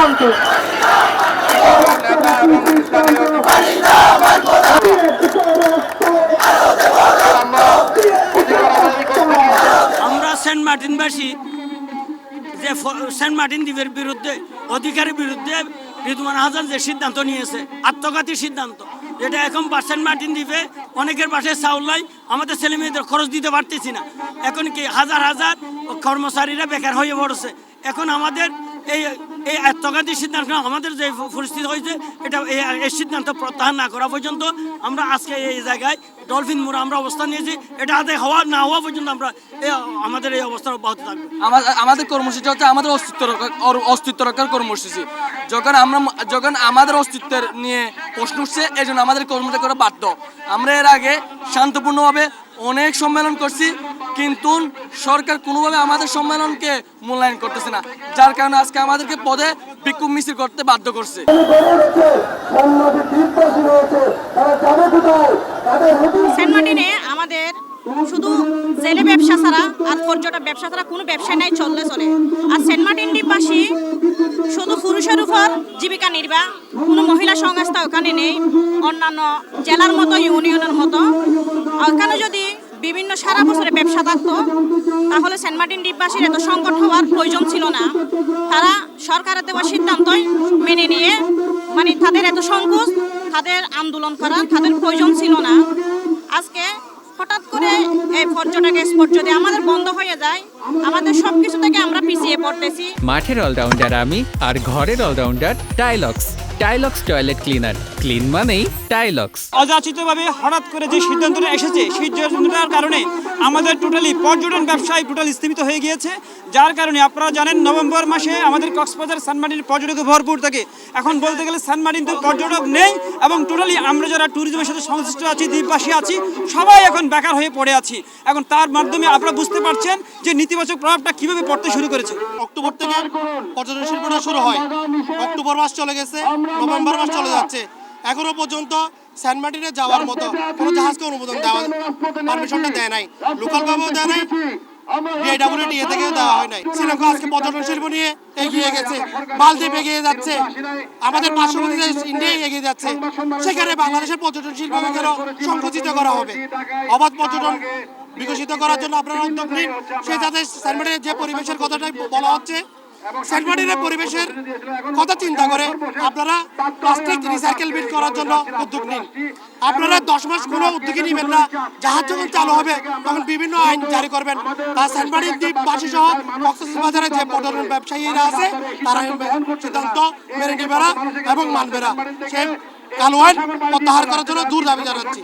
আমরা সেন্ট মার্টিনবাসী যে Saint Martin দ্বীপের বিরুদ্ধে, অধিকারের বিরুদ্ধে রিদমান আহসান যে সিদ্ধান্ত নিয়েছে, আত্মঘাতী সিদ্ধান্ত এটা এখন সেন্ট মার্টিন দ্বীপে অনেকের পাশে চাউল নাই, আমাদের ছেলে মেয়েদের খরচ দিতে পারতেছি না। এখন কি হাজার হাজার কর্মচারীরা বেকার হয়ে পড়ছে। এখন আমাদের এই এই আত্মঘাতী সিদ্ধান্ত আমাদের যে পরিস্থিতি হয়েছে, এটা এই সিদ্ধান্ত প্রত্যাহার না করা পর্যন্ত আমরা আজকে এই জায়গায় ডলফিন মোড়ে আমরা অবস্থান নিয়েছি। এটা আদায় হওয়া না হওয়া পর্যন্ত আমরা আমাদের এই অবস্থা অব্যাহত থাকবে। আমাদের কর্মসূচি হচ্ছে আমাদের অস্তিত্ব রক্ষা- অস্তিত্ব রক্ষার কর্মসূচি। যখন আমরা যখন আমাদের অস্তিত্বের নিয়ে প্রশ্ন উঠছে এই জন্য আমাদের কর্মটা করা বাধ্য। আমরা এর আগে শান্তপূর্ণভাবে অনেক সম্মেলন করছি কিন্তু সরকার কোনোভাবে আমাদের সম্মেলনকে মূল্যায়ন করতেছে না যার কারণে আজকে আমাদেরকে পদে বিক্ষোভ মিছিল করতে বাধ্য করছে। সেন্ট মার্টিনে আমাদের শুধু জেলে ব্যবসা ছাড়া আর পর্যটক ব্যবসা ছাড়া কোনো ব্যবসা নাই চললে চলে। আর সেন্ট মার্টিন দ্বীপবাসী শুধু পুরুষের উপর জীবিকা নির্বাহ কোনো মহিলা সংস্থা ওখানে নেই অন্যান্য জেলার মতো ইউনিয়নের মতো। ওখানে যদি বিভিন্ন সারা বছরে ব্যবসা থাকতো তাহলে সেন্ট মার্টিন দ্বীপবাসীর এত সংকট হওয়ার প্রয়োজন ছিল না। তারা সরকারের দেওয়া সিদ্ধান্তই মেনে নিয়ে মানে তাদের এত সংকোচ, তাদের আন্দোলন করা তাদের প্রয়োজন ছিল না। আজকে হঠাৎ করে এই পর্যটক এক্সপোর্ট যদি আমাদের বন্ধ হয়ে যায়, আমাদের সব কিছু থেকে আমরা পিছিয়ে পড়তেছি। মাঠের অলরাউন্ডার আমি আর ঘরের all-rounder Tylox Tylox toilet cleaner. Clean মানেই টাইলক্স অযাচিতভাবে হঠাৎ করে যে সিদ্ধান্তটা এসেছে সেই সিদ্ধান্তটার কারণে আমাদের টোটালি পর্যটন ব্যবসায় টোটাল স্থগিত হয়ে গিয়েছে। যার কারণে আপনারা জানেন নভেম্বর মাসে আমাদের কক্সবাজার সানমারিন পর্যটকে ভরপুর থাকে। এখন বলতে গেলে সানমারিন তো পর্যটক নেই এবং টোটালি আমরা যারা ট্যুরিজমের সাথে সংশ্লিষ্ট আছি দ্বীপবাসী আছি সবাই এখন বেকার হয়ে পড়ে আছি। এখন তার মাধ্যমে আপনারা বুঝতে পারছেন যে নেতিবাচক প্রভাবটা কীভাবে পড়তে শুরু করেছে। অক্টোবর থেকে পর্যটন শিল্পটা শুরু হয়। অক্টোবর মাস চলে গেছে। নভেম্বর মাস চলে যাচ্ছে। এখনও পর্যন্ত সেন্ট মার্টিনে যাওয়ার মতো কোনো জাহাজকে অনুমোদন দেওয়া পারমিশনটা দেয় নাই। লোকাল ভাবেও দেয় নাই। আমাদের এগিয়ে যাচ্ছে। সেখানে বাংলাদেশের পর্যটন করা হবে? অবাধ পর্যটন বিকশিত করার জন্য আপনারা উদ্যোগ নিন। সেই যাতে যে পরিবেশের কথাটাই বলা হচ্ছে সেন্ট মার্টিনের পরিবেশের কথা চিন্তা করে আপনারা প্লাস্টিক রিসাইকেল বিল করার জন্য উদ্যোগ নিন। আপনারা দশ মাস কোনো উদ্যোগই নেবেন না। জাহাজ যখন চালু হবে, তখন বিভিন্ন আইন জারি করবেন। আর সেন্ট মার্টিন দ্বীপবাসী সহ কক্সবাজারে যে পর্যটন ব্যবসায়ীরা আছে, তারা সিদ্ধান্ত এবং সেই কালো আইন প্রত্যাহার করার জন্য দূর দাবি জানাচ্ছি।